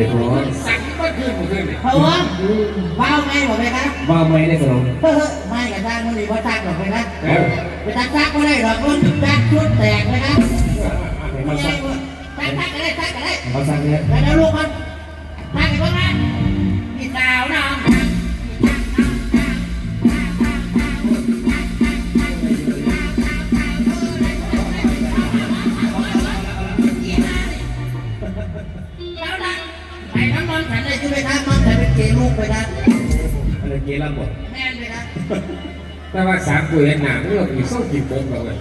ด็จพ่อสั่งก็ขึ้นมาขึ้นเพราะว่าว้าวไม่หมดเลยนะว่าไม่ได้สนองเฮ้ยไม่กับจ้างมันดีเพราะจ้างหรอกเลยนะไปจ้างจ้างก็ได้หรอกมันจ้างชุดแตกเลยนะม่มาใช่สั่งจ้างก็ได้จ้างก็ได้เขาสั่งเนี่ยแล้วลูกมันจ้างกันบ้างนะพี่สาวน้อ อะไรเกล้าหมดแม่นไปนะแต่ว่าสามตัวเห็นหนังเรื่องมีส้มกินโป่งเราเลย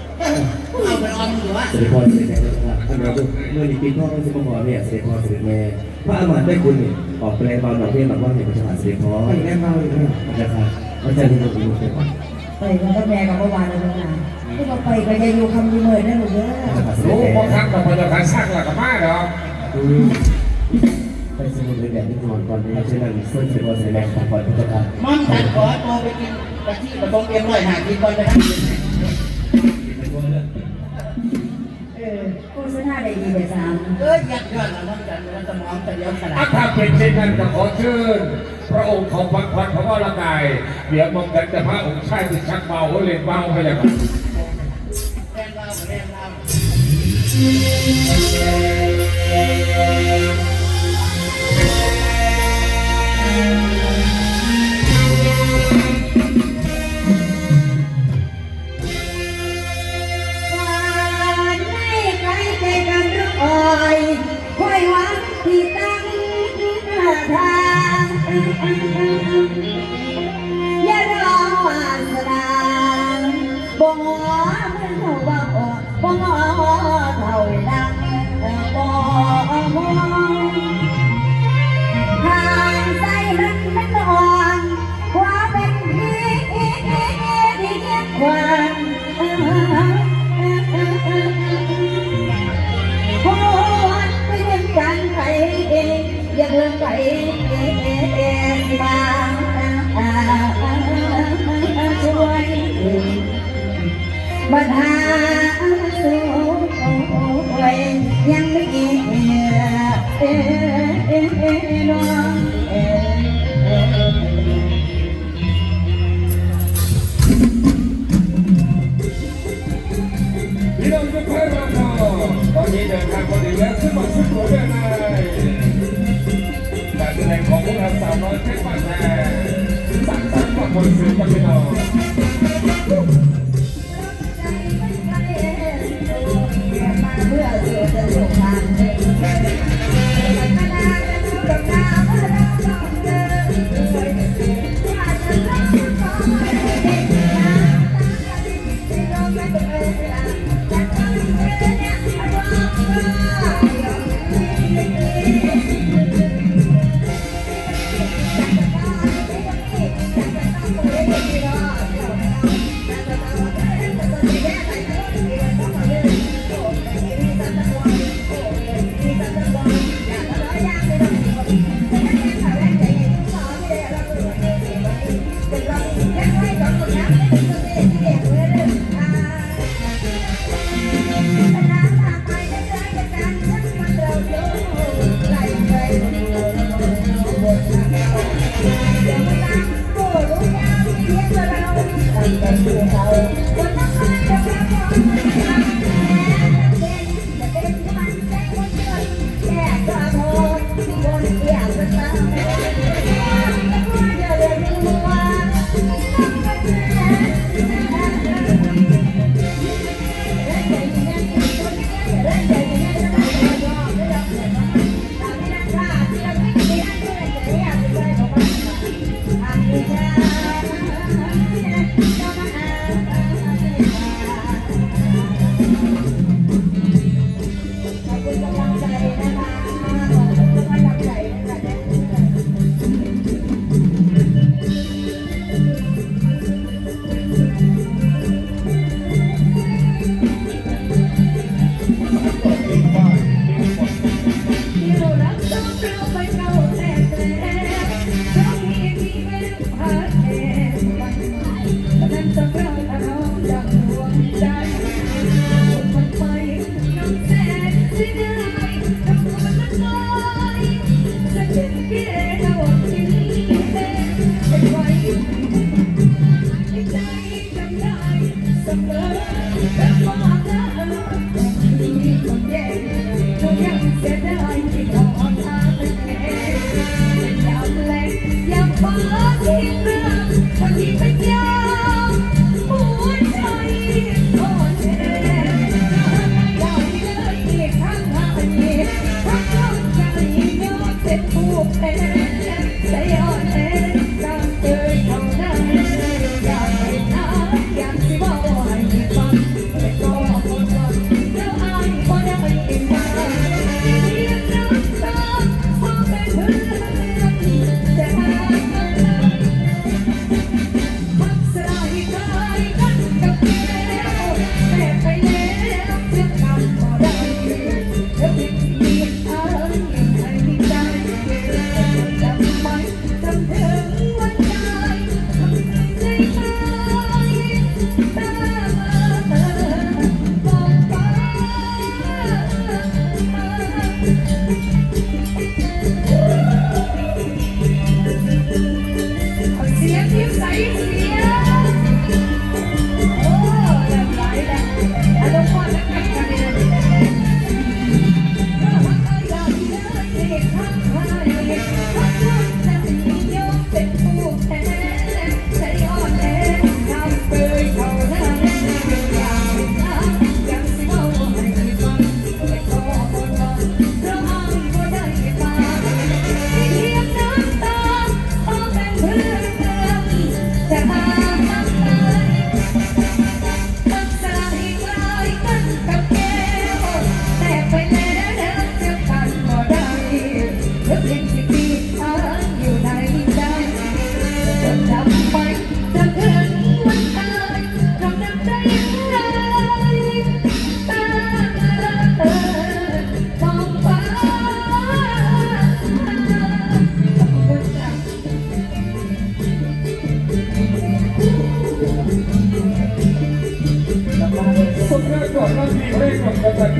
เอาไปออมหรือว่าเสด็จพ่อเสด็จแม่ครับท่านเราเมื่อนี้ปีพ่อเป็นสิบพ่อเนี่ยเสด็จพ่อเสด็จแม่พระอามาตย์ได้คุณนี่ออกแปลเบาหน่อยเพื่อนหลักว่าเห็นพระเจ้าเสด็จพ่อไม่แน่เบาเลยนะครับมันจะมีตัวลูกเป็นไปมันก็แม่กับเมื่อวานเลยนะที่เราไปก็จะอยู่คำดีเมยนั่นหนูเด้อรู้พอครั้งต่อไปจะการสร้างหลักมาเหรอ ไปสมุดเลยแบบที่นอนก่อนนี้เช่นนั้นเส้นสด็จพ่อเสด็จแม่ขอพรพระเจ้าค่ะมันฉันขอตัวไปกินกะทิผสมเอ็มร้อยหากินก่อนนะครับเออโฆษณาได้ดีเลยสามเอ้ยยัดยอดแล้วมันจะมันสมองจะเลี้ยวขนาถ้าดถ้าเป็นเช่นนั้นก็ขอเชิญพระองค์ของพักพันพระวรกาย เดี๋ยวมองกันจะพระองค์ชายที่ชักเบาเขาเล่นเบาไปเลยครับแรงเราแรงเรา บ่งอมือเขาบ่อบ่งอเท่าดังบ่มองทางใจมันมันอ่อนควาเป็นพี่ที่เกียดความหัวไปเรื่องกันไปเองอย่าเรื่องไปเองมาช่วย บัดหาสู้ยังไ กันดูเขา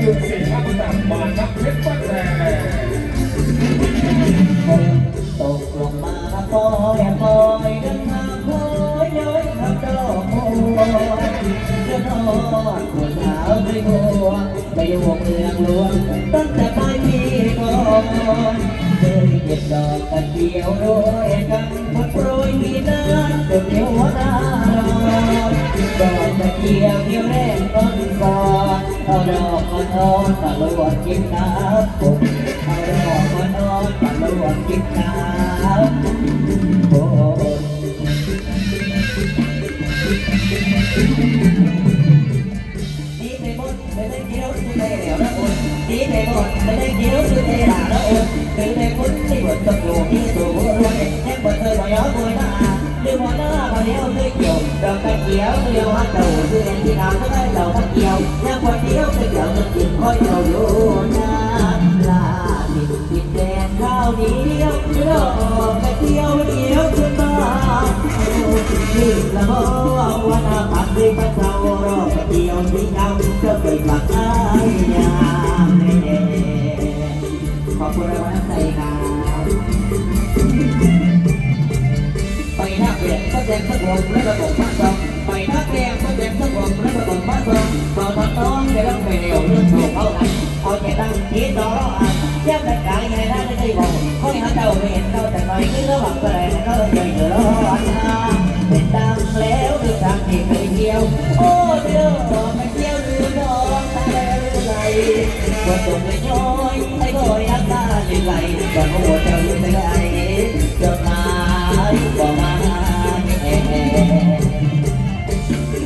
ย์ยุสีทัพต่างมานักเพชรบ้านแดงตกลงมาคอยคอยกันทาคอยย้อยขับดอกโอยจะนอนปวดเท้าไม่หัวไปอยู่เมืองหลวงตั้งแต่ปลายปีก่อนเคยเก็บดอกกันเดียวโรยกันพัดโปรยมีน้ำจนเดียวหัวหน้าดอกตะเกียบเดียวแรก ต้นก่อนเอาดอกมาทอนตะลวดกินน้ำผมเอาดอกมานอนตะลวดกินน้ำโอ้ đi thầy bút thầy lấy chiếu sư thầy đẻo đó ôn đi thầy bút thầy lấy chiếu sư thầy đà đó ôn từ thầy bút đi bút tập dù đi dù bút luôn em bút thầy bỏ gió vui ta đưa món đó vào đéo tươi chiều rồi tay chiếu tôi yêu hát đầu tôi em đi nào tôi thấy đầu hát chiều tôi chìm khói đầu luôn là thịt thịt đèn cao điếu đưa cái chiếu chiếu chúng ta นี่ละโมวันอาปักดีพระเจ้ารอพระเดียวที่เจ้าจะไปปักได้ยามเน่ขอบคุณรางวัลน้ำใจครับไปหน้าเปลี่ยนก็แดงสักวงและระบบบ้าน ว่าตกไปย้อยไอ้ก็ยักตาลิไหลก่อนหัวเจ้าอยู่ไม่ได้จดหมายบอกมาเอ๊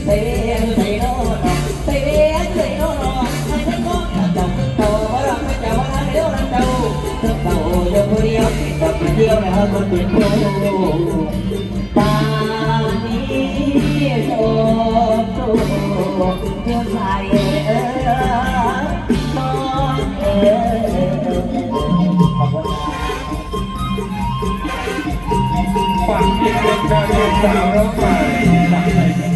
เต้เต้โน่นเต้เต้โน่นไอ้ทั้งก้อนจัว่าเราไม่จะเจ้าเธอเต่านเดียวจับเดียวแล้วคนเป็นโตตานี้โชคโชคเพื่อใครเออ ฝากกินเด็กชายสาวร้องใหม่